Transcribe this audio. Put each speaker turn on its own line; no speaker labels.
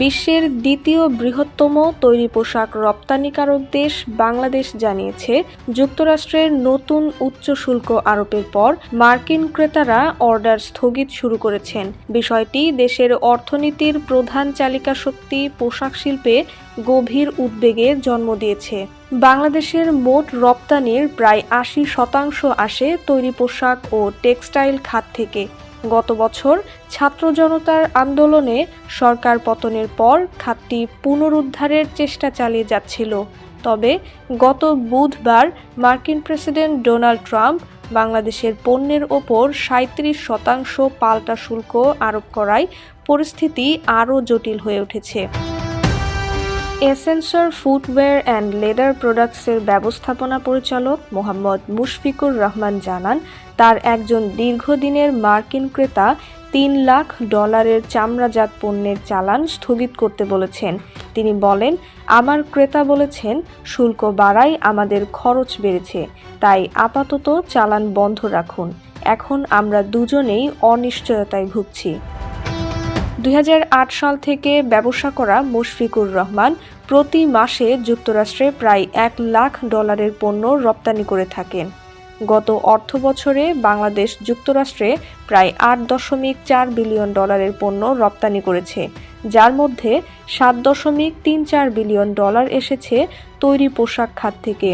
বিশ্বের দ্বিতীয় বৃহত্তম তৈরি পোশাক রপ্তানিকারক দেশ বাংলাদেশ জানিয়েছে, যুক্তরাষ্ট্রের নতুন উচ্চ শুল্ক আরোপের পর মার্কিন ক্রেতারা অর্ডার স্থগিত শুরু করেছেন। বিষয়টি দেশের অর্থনীতির প্রধান চালিকা শক্তি পোশাক শিল্পে গভীর উদ্বেগে জন্ম দিয়েছে। বাংলাদেশের মোট রপ্তানির প্রায় আশি শতাংশ আসে তৈরি পোশাক ও টেক্সটাইল খাত থেকে। গত বছর ছাত্র জনতার আন্দোলনে সরকার পতনের পর খাতটি পুনরুদ্ধারের চেষ্টা চালিয়ে যাচ্ছিল। তবে গত বুধবার মার্কিন প্রেসিডেন্ট ডোনাল্ড ট্রাম্প বাংলাদেশের পণ্যের ওপর সাঁত্রিশ শতাংশ পাল্টা শুল্ক আরোপ করায় পরিস্থিতি আরও জটিল হয়ে উঠেছে। এসেন্সর ফুটওয়্যার অ্যান্ড লেদার প্রোডাক্টসের ব্যবস্থাপনা পরিচালক মোহাম্মদ মুশফিকুর রহমান জানান, তার একজন দীর্ঘদিনের মার্কিন ক্রেতা তিন লাখ ডলারের চামড়াজাত পণ্যের চালান স্থগিত করতে বলেছেন। তিনি বলেন, আমার ক্রেতা বলেছেন, শুল্ক বাড়ায় আমাদের খরচ বেড়েছে, তাই আপাতত চালান বন্ধ রাখুন। এখন আমরা দুজনেই অনিশ্চয়তায় ভুগছি। দুই হাজার আট সাল থেকে ব্যবসা করা মুশফিকুর রহমান প্রতি মাসে যুক্তরাষ্ট্রে প্রায় এক লাখ ডলারের পণ্য রপ্তানি করে থাকেন। গত অর্থ বছরে বাংলাদেশ যুক্তরাষ্ট্রে প্রায় আট দশমিক চার বিলিয়ন ডলারের পণ্য রপ্তানি করেছে, যার মধ্যে সাত দশমিক তিন চার বিলিয়ন ডলার এসেছে তৈরি পোশাক খাত থেকে।